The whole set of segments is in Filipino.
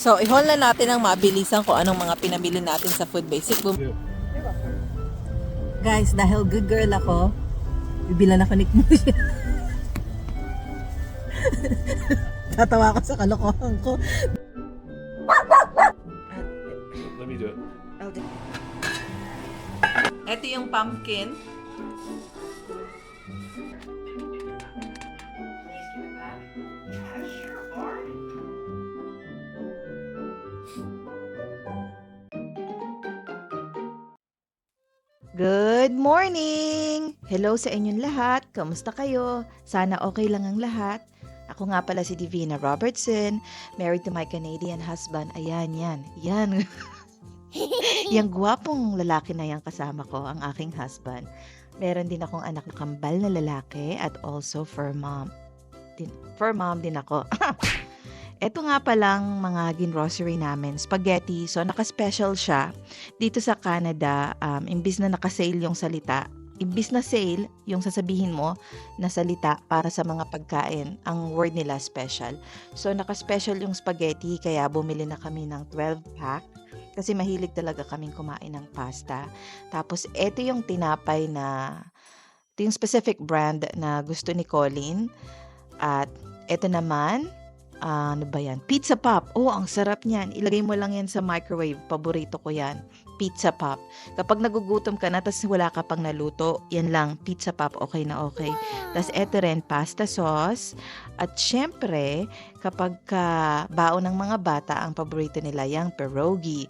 So, i-haul na natin ang mabilisan kung anong mga pinamili natin sa Food Basic. Bum- Guys, dahil good girl ako, bibilan ako ni Kmusya. Tatawa ako sa kalokohan ko. Let me do it. Ito yung pumpkin. Morning! Hello sa inyong lahat. Kamusta kayo? Sana okay lang ang lahat. Ako nga pala si Divina Robertson, married to my Canadian husband. Ayan, yan. Yan. yung gwapong lalaki na yan kasama ko, ang aking husband. Meron din akong anak na kambal na lalaki at also for mom. Din, for mom din ako. Ito nga palang mga ginrocery namin, spaghetti. So, naka-special siya dito sa Canada, um, imbis na naka-sale yung salita, imbis na sale, yung sasabihin mo na salita para sa mga pagkain, ang word nila special. So, naka-special yung spaghetti, kaya bumili na kami ng 12-pack kasi mahilig talaga kaming kumain ng pasta. Tapos, eto yung tinapay na, ito yung specific brand na gusto ni Colin. At eto naman, ah, ano ba yan? Pizza Pop. Oh, ang sarap niyan. Ilagay mo lang yan sa microwave. Paborito ko yan. Pizza Pop. Kapag nagugutom ka na, tapos wala ka pang naluto, yan lang, Pizza Pop, okay na okay. Tapos eto rin, pasta sauce. At syempre, kapag ka baon ng mga bata, ang paborito nila yung pierogi.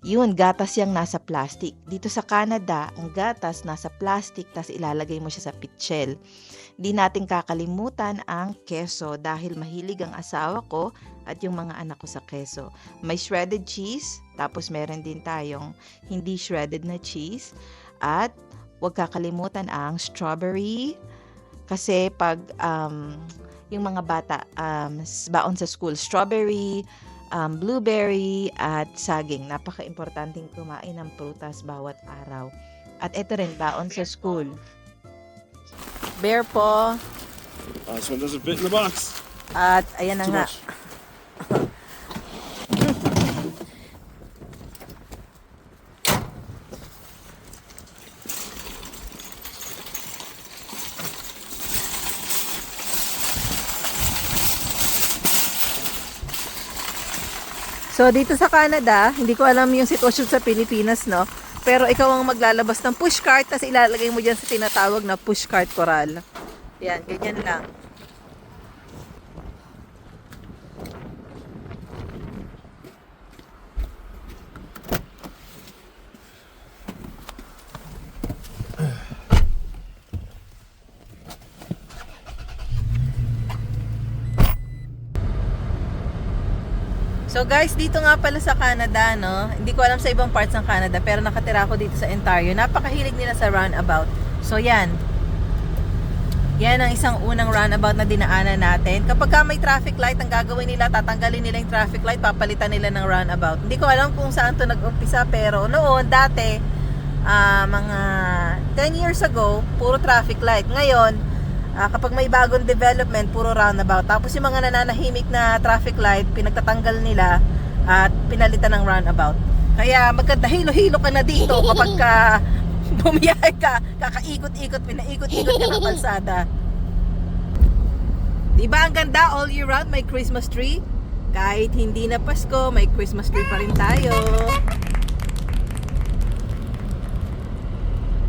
Yun, gatas yung nasa plastic. Dito sa Canada, ang gatas nasa plastic, tapos ilalagay mo siya sa pitchel. Di natin kakalimutan ang keso dahil mahilig ang asawa ko at yung mga anak ko sa keso. May shredded cheese, tapos meron din tayong hindi shredded na cheese. At huwag kakalimutan ang strawberry. Kasi pag um, yung mga bata um, baon sa school, strawberry, um, blueberry, at saging. Napaka-importanting kumain ng prutas bawat araw. At ito rin, baon sa school. Bear po. Oh, this one doesn't fit in the box. At ayan na Too nga. So, dito sa Canada, hindi ko alam yung sitwasyon sa Pilipinas, no? Pero ikaw ang maglalabas ng pushcart, tapos ilalagay mo dyan sa tinatawag na pushcart coral. Yan, ganyan lang. So guys, dito nga pala sa Canada, no? Hindi ko alam sa ibang parts ng Canada, pero nakatira ako dito sa Ontario. Napakahilig nila sa roundabout. So yan. Yan ang isang unang roundabout na dinaanan natin. Kapag ka may traffic light, ang gagawin nila, tatanggalin nila yung traffic light, papalitan nila ng roundabout. Hindi ko alam kung saan to nag-umpisa, pero noon, dati, ah, mga 10 years ago, puro traffic light. Ngayon, Ah, kapag may bagong development, puro roundabout. Tapos yung mga nananahimik na traffic light, pinagtatanggal nila at pinalitan ng roundabout. Kaya maganda hilo-hilo ka na dito kapag ka bumiyahe ka, kakaikot-ikot, pinaikot-ikot ka ng kalsada. Di ba ang ganda all year round may Christmas tree? Kahit hindi na Pasko, may Christmas tree pa rin tayo.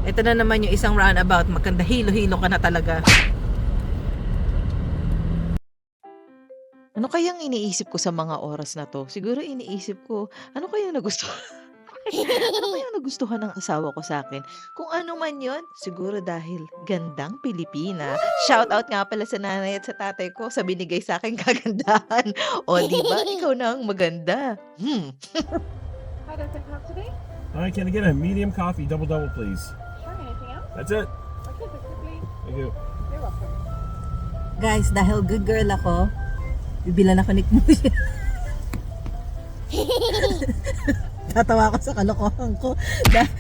Ito na naman yung isang roundabout. Maganda hilo-hilo ka na talaga. Ano kayang iniisip ko sa mga oras na to? Siguro iniisip ko, ano kayang nagustuhan? ano kayang nagustuhan ng asawa ko sa akin? Kung ano man yon, siguro dahil gandang Pilipina. Shout out nga pala sa nanay at sa tatay ko sa binigay sa akin kagandahan. O di ba, ikaw na ang maganda. Hmm. How does it have today? All right, can I get a medium coffee, double double, please? That's it. Thank you. Guys, dahil good girl ako, bibilan ako ni Kmusya. Tatawa ako sa kalokohan ko. Dah-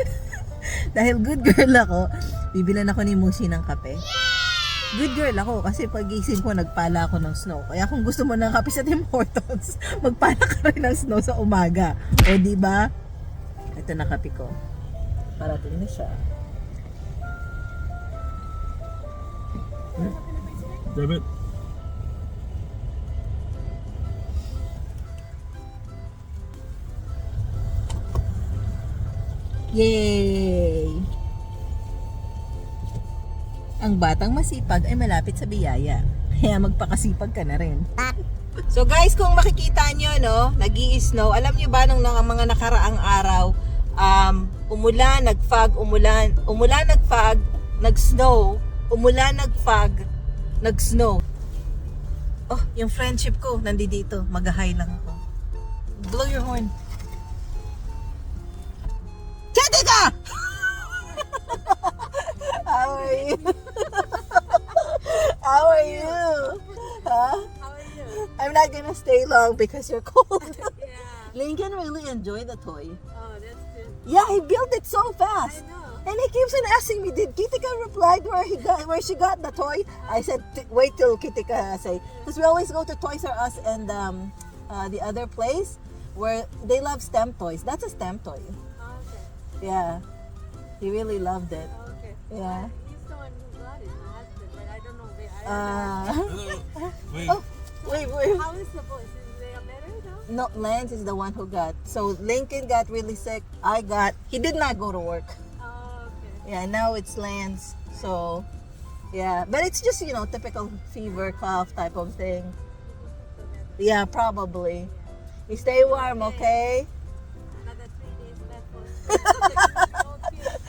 dahil good girl ako, bibilan ako ni Mushi ng kape. good girl ako kasi pagising ko nagpala ako ng snow. Kaya kung gusto mo ng kape sa Tim Hortons, magpala ka rin ng snow sa umaga. O di ba? Ito na kape ko. Parating na siya. Grab it. Yay! Ang batang masipag ay malapit sa biyaya. Kaya magpakasipag ka na rin. So guys, kung makikita nyo, no, nag snow alam nyo ba nung mga mga nakaraang araw, um, umulan, nagfog, umulan, umulan, nagfog, nag-snow, umulan, nagfog, nag-snow. Oh, yung friendship ko, nandito, mag-hi lang ako. Blow your horn. Jessica! How are you? How are you? Huh? How are you? I'm not gonna stay long because you're cold. Yeah. Lincoln really enjoyed the toy. Oh, that's good. Yeah, he built it so fast. I know. And he keeps on asking me, did Kitika replied where he got where she got the toy? I said, wait till Kitika say. Because we always go to Toys R Us and um, uh, the other place where they love stamp toys. That's a stamp toy. Oh, okay. Yeah. He really loved it. Oh, okay. Yeah. He's the one who got it, my husband, but I don't know where. I Uh, Wait. oh, wait, wait. How is the boys? Is they are better now? No, Lance is the one who got. So Lincoln got really sick. I got. He did not go to work. Yeah, now it's Lance. So, yeah, but it's just you know typical fever, cough type of thing. Yeah, probably. You stay warm, okay? another three days left.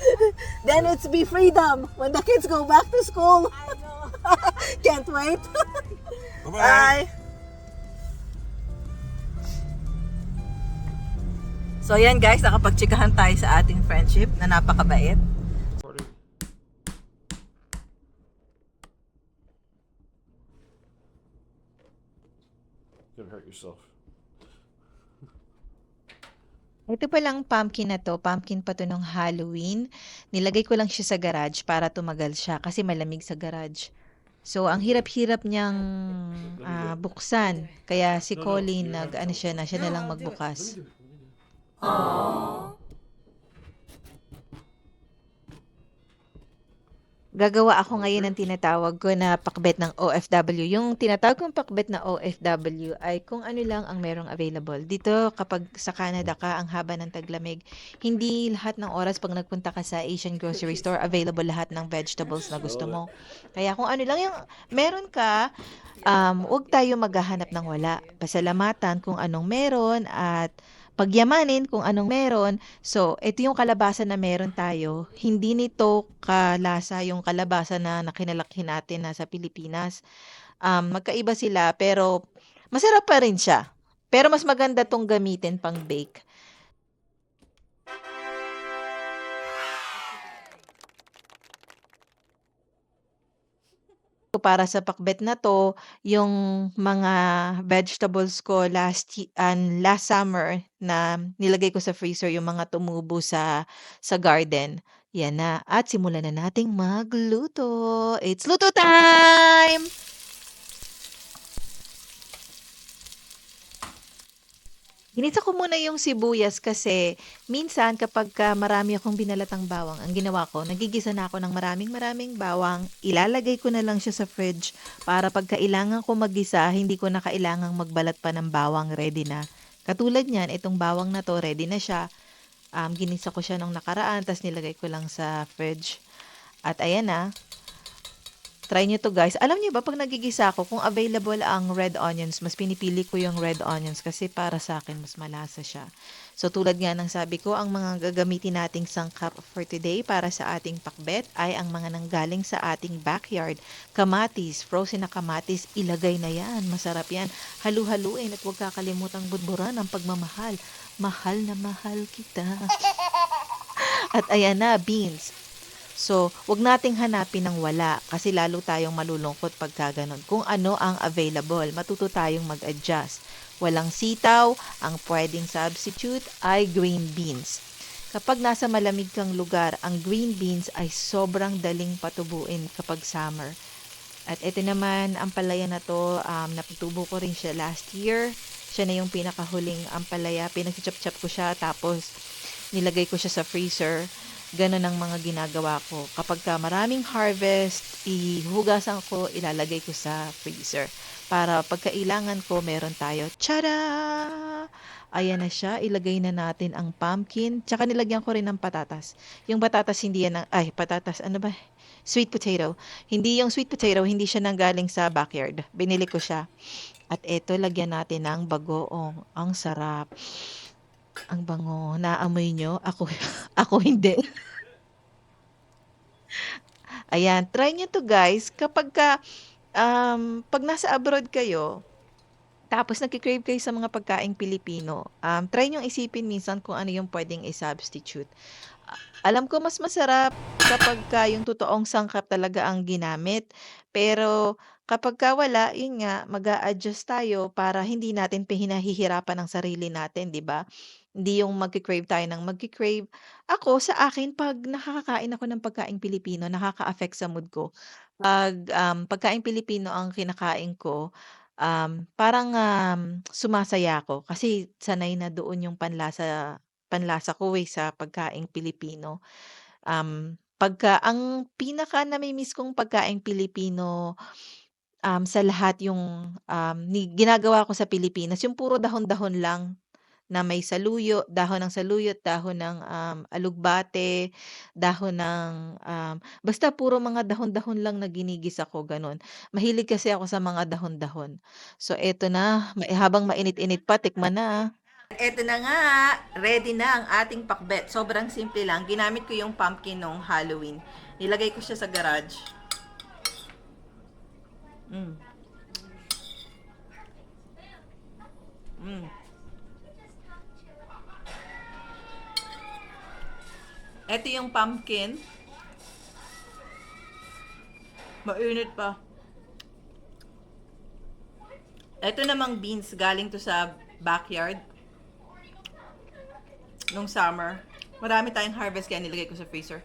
Then it's be freedom when the kids go back to school. I know. Can't wait. Bye-bye. Bye. So yan guys, nakapagtsikahan tayo sa ating friendship na napakabait. Recording. You're gonna hurt yourself. Ito palang pumpkin na to, pumpkin pa to nung Halloween. Nilagay ko lang siya sa garage para tumagal siya kasi malamig sa garage. So, ang hirap-hirap niyang ah, buksan. Kaya si No, no, Colin, nag, ano siya na, siya na lang magbukas. Let Gagawa ako ngayon ng tinatawag ko na pakbet ng OFW. Yung tinatawag kong pakbet na OFW ay kung ano lang ang merong available. Dito, kapag sa Canada ka, ang haba ng taglamig, hindi lahat ng oras pag nagpunta ka sa Asian grocery store, available lahat ng vegetables na gusto mo. Kaya kung ano lang yung meron ka, um, huwag tayo maghahanap ng wala. Pasalamatan kung anong meron at pagyamanin kung anong meron. So, ito yung kalabasa na meron tayo. Hindi nito kalasa yung kalabasa na nakinalaki natin na sa Pilipinas. Um, magkaiba sila pero masarap pa rin siya. Pero mas maganda tong gamitin pang bake. Para sa pakbet na to, yung mga vegetables ko last y- an last summer na nilagay ko sa freezer yung mga tumubo sa sa garden. Yan na. At simulan na nating magluto. It's luto time! Ginisa ko muna yung sibuyas kasi minsan kapag ka marami akong binalatang bawang, ang ginawa ko, nagigisa na ako ng maraming maraming bawang, ilalagay ko na lang siya sa fridge para pag kailangan ko maggisa, hindi ko na kailangang magbalat pa ng bawang, ready na. Katulad niyan, itong bawang na to, ready na siya. Um, ginisa ko siya nung nakaraan, tapos nilagay ko lang sa fridge. At ayan na, Try nyo to guys. Alam niyo ba, pag nagigisa ako, kung available ang red onions, mas pinipili ko yung red onions kasi para sa akin, mas malasa siya. So tulad nga ng sabi ko, ang mga gagamitin nating sangkap for today para sa ating pakbet ay ang mga nanggaling sa ating backyard. Kamatis, frozen na kamatis, ilagay na yan. Masarap yan. Halu-haluin at huwag kakalimutang budburan ang pagmamahal. Mahal na mahal kita. At ayan na, beans. So, wag nating hanapin ng wala kasi lalo tayong malulungkot pagka ganun. Kung ano ang available, matuto tayong mag-adjust. Walang sitaw, ang pwedeng substitute ay green beans. Kapag nasa malamig kang lugar, ang green beans ay sobrang daling patubuin kapag summer. At ito naman, ang palaya na to, um, napitubo ko rin siya last year. Siya na yung pinakahuling ampalaya. Pinag-chop-chop ko siya, tapos nilagay ko siya sa freezer. Ganon ang mga ginagawa ko. Kapag ka maraming harvest, ihugasan ko, ilalagay ko sa freezer. Para pagkailangan ko, meron tayo. Tada! Ayan na siya. Ilagay na natin ang pumpkin. Tsaka nilagyan ko rin ng patatas. Yung patatas, hindi yan ang... Ay, patatas. Ano ba? Sweet potato. Hindi yung sweet potato, hindi siya nanggaling sa backyard. Binili ko siya. At eto, lagyan natin ng bagoong. Ang sarap. Ang bango. Naamoy nyo? Ako, ako hindi. Ayan, try nyo to guys. Kapag ka, um, pag nasa abroad kayo, tapos nagkikrave kayo sa mga pagkaing Pilipino, um, try nyo isipin minsan kung ano yung pwedeng i-substitute. Alam ko mas masarap kapag ka yung totoong sangkap talaga ang ginamit. Pero kapag ka wala, yun nga, mag adjust tayo para hindi natin pinahihirapan ang sarili natin, di ba? Hindi yung magkikrave tayo ng magkikrave. Ako, sa akin, pag nakakakain ako ng pagkaing Pilipino, nakaka-affect sa mood ko. Pag um, pagkaing Pilipino ang kinakain ko, um, parang um, sumasaya ako kasi sanay na doon yung panlasa panlasa ko eh sa pagkaing Pilipino. Um, pagka ang pinaka namimiss kong pagkaing Pilipino um, sa lahat yung um, ni, ginagawa ko sa Pilipinas, yung puro dahon-dahon lang na may saluyo, dahon ng saluyot, dahon ng um, alugbate, dahon ng um, basta puro mga dahon-dahon lang na ginigisa ko ganun. Mahilig kasi ako sa mga dahon-dahon. So eto na, ma- habang mainit-init pa, tikman na. ah. Eto na nga, ready na ang ating pakbet. Sobrang simple lang. Ginamit ko yung pumpkin nung Halloween. Nilagay ko siya sa garage. Mm. Ito yung pumpkin. Mainit pa. Ito namang beans galing to sa backyard nung summer. Marami tayong harvest kaya nilagay ko sa freezer.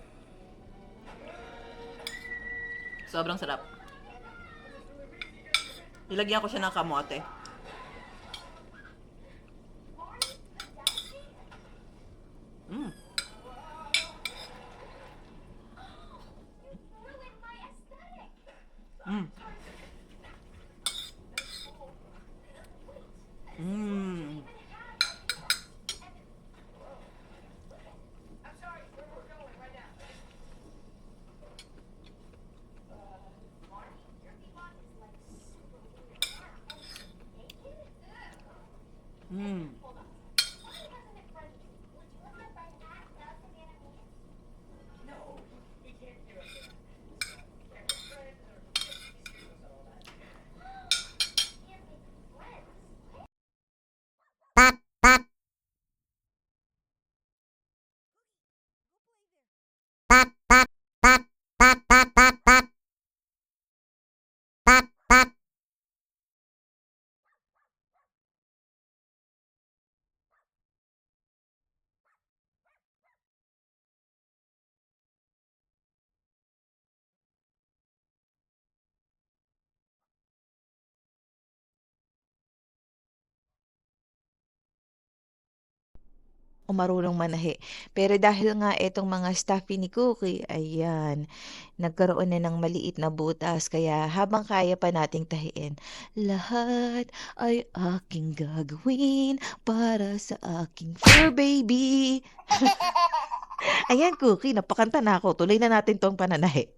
Sobrang sarap. Nilagyan ko siya ng kamote. Mm. Mm. Mm. Mm. O marunong manahi. Pero dahil nga etong mga stuffy ni Cookie, ayan, nagkaroon na ng maliit na butas. Kaya habang kaya pa nating tahiin, lahat ay aking gagawin para sa aking fur baby. ayan, Cookie, napakanta na ako. Tuloy na natin tong pananahi.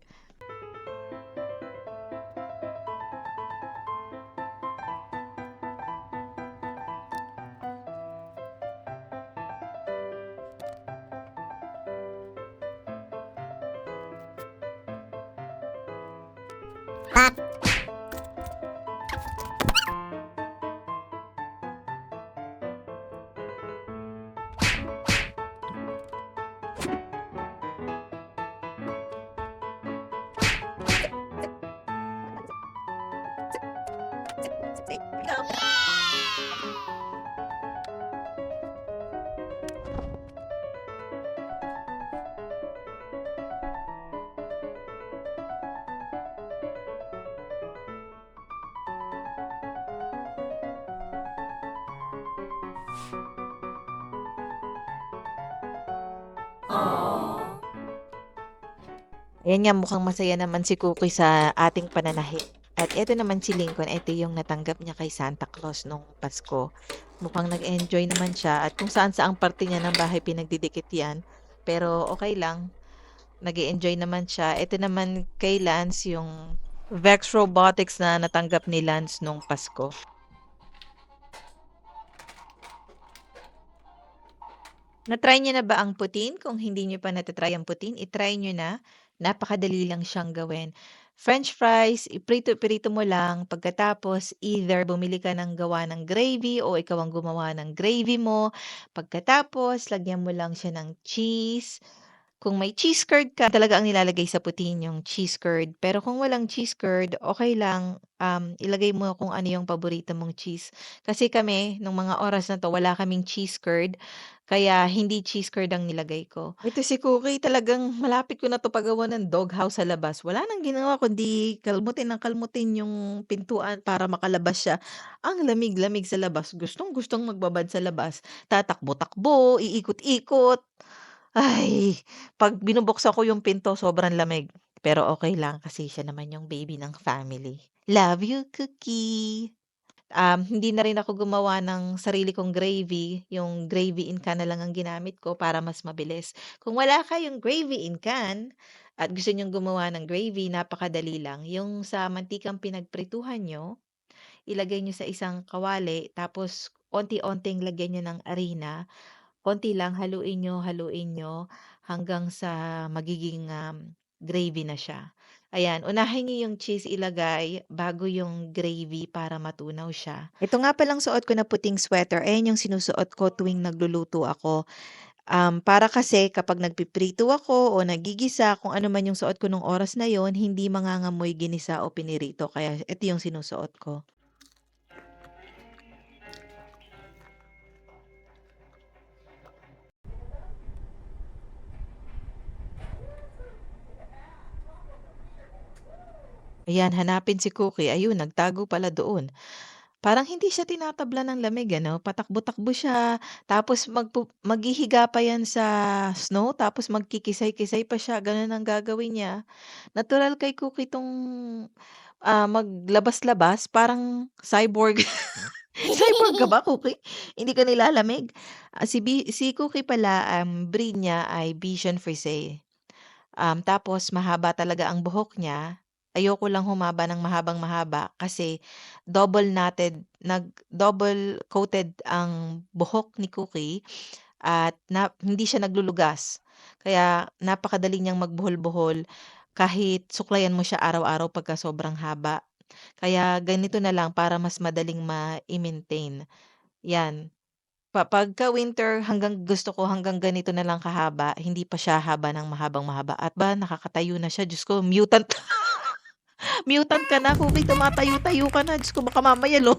Ayan nga, mukhang masaya naman si Cookie sa ating pananahit. At ito naman si Lincoln, ito yung natanggap niya kay Santa Claus nung Pasko. Mukhang nag-enjoy naman siya at kung saan saang parte niya ng bahay pinagdidikit yan. Pero okay lang, nag enjoy naman siya. Ito naman kay Lance yung Vex Robotics na natanggap ni Lance nung Pasko. Na-try niyo na ba ang putin? Kung hindi niyo pa natatry ang putin, itry niyo na. Napakadali lang siyang gawin. French fries, iprito-pirito mo lang. Pagkatapos, either bumili ka ng gawa ng gravy o ikaw ang gumawa ng gravy mo. Pagkatapos, lagyan mo lang siya ng cheese. Kung may cheese curd ka, talaga ang nilalagay sa putin yung cheese curd. Pero kung walang cheese curd, okay lang. Um, ilagay mo kung ano yung paborito mong cheese. Kasi kami, nung mga oras na to, wala kaming cheese curd. Kaya hindi cheese curd ang nilagay ko. Ito si Cookie, talagang malapit ko na to pagawa ng doghouse sa labas. Wala nang ginawa kundi kalmutin ng kalmutin yung pintuan para makalabas siya. Ang lamig-lamig sa labas. Gustong gustong magbabad sa labas. Tatakbo-takbo, iikot-ikot. Ay, pag binubuksan ko yung pinto, sobrang lamig. Pero okay lang kasi siya naman yung baby ng family. Love you, Cookie! Um, hindi na rin ako gumawa ng sarili kong gravy. Yung gravy in can na lang ang ginamit ko para mas mabilis. Kung wala kayong gravy in can at gusto nyong gumawa ng gravy, napakadali lang. Yung sa mantikang pinagprituhan nyo, ilagay nyo sa isang kawali, tapos onti-onting lagyan nyo ng arena. Konti lang, haluin nyo, haluin nyo hanggang sa magiging um, gravy na siya. Ayan, unahin niyo yung cheese ilagay bago yung gravy para matunaw siya. Ito nga palang suot ko na puting sweater. Ayan yung sinusuot ko tuwing nagluluto ako. Um, para kasi kapag nagpiprito ako o nagigisa, kung ano man yung suot ko nung oras na yon, hindi mangangamoy ginisa o pinirito. Kaya ito yung sinusuot ko. Ayan, hanapin si Cookie. Ayun, nagtago pala doon. Parang hindi siya tinatabla ng lamig, ano? Patakbo-takbo siya. Tapos magpu- maghihiga pa yan sa snow. Tapos magkikisay-kisay pa siya. Ganun ang gagawin niya. Natural kay Cookie tong ah, maglabas-labas. Parang cyborg. cyborg ka ba, Cookie? Hindi ka nilalamig. Ah, si, Bi- si Cookie pala, um, breed niya ay Bichon Frise. Um, tapos mahaba talaga ang buhok niya. Ayoko lang humaba ng mahabang-mahaba kasi double knotted, nag double coated ang buhok ni Cookie at na, hindi siya naglulugas. Kaya napakadali niyang magbuhol-buhol kahit suklayan mo siya araw-araw pagka sobrang haba. Kaya ganito na lang para mas madaling ma-maintain. Yan. Pa pagka winter hanggang gusto ko hanggang ganito na lang kahaba, hindi pa siya haba ng mahabang-mahaba. At ba nakakatayo na siya, Diyos ko, mutant. mutant ka na, Cookie, tumatayo-tayo ka na. Diyos ko, baka mamaya lo.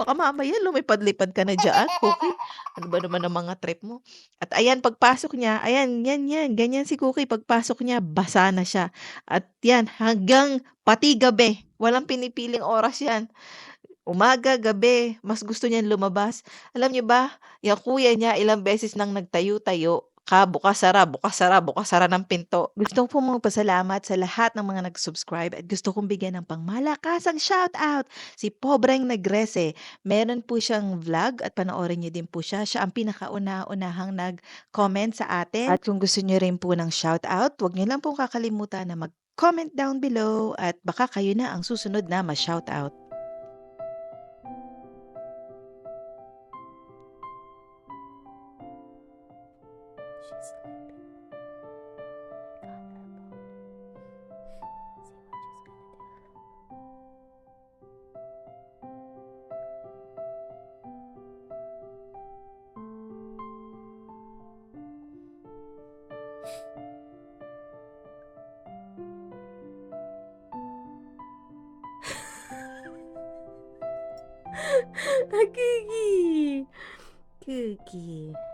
Baka mamaya lumipad-lipad ka na diyan, Cookie. Ano ba naman ang mga trip mo? At ayan, pagpasok niya, ayan, yan, yan, ganyan si Cookie. Pagpasok niya, basa na siya. At yan, hanggang pati gabi. Walang pinipiling oras yan. Umaga, gabi, mas gusto niyan lumabas. Alam niyo ba, yung kuya niya ilang beses nang nagtayo-tayo, ka bukas-sara, bukas-sara, bukas-sara ng pinto. Gusto ko pong magpasalamat sa lahat ng mga nag-subscribe at gusto kong bigyan ng pangmalakasang shout-out si Pobreng Negrese. Meron po siyang vlog at panoorin niyo din po siya. Siya ang pinakauna-unahang nag-comment sa atin. At kung gusto niyo rin po ng shout-out, huwag niyo lang pong kakalimutan na mag-comment down below at baka kayo na ang susunod na ma-shoutout. Cookie. Cookie. Good girl.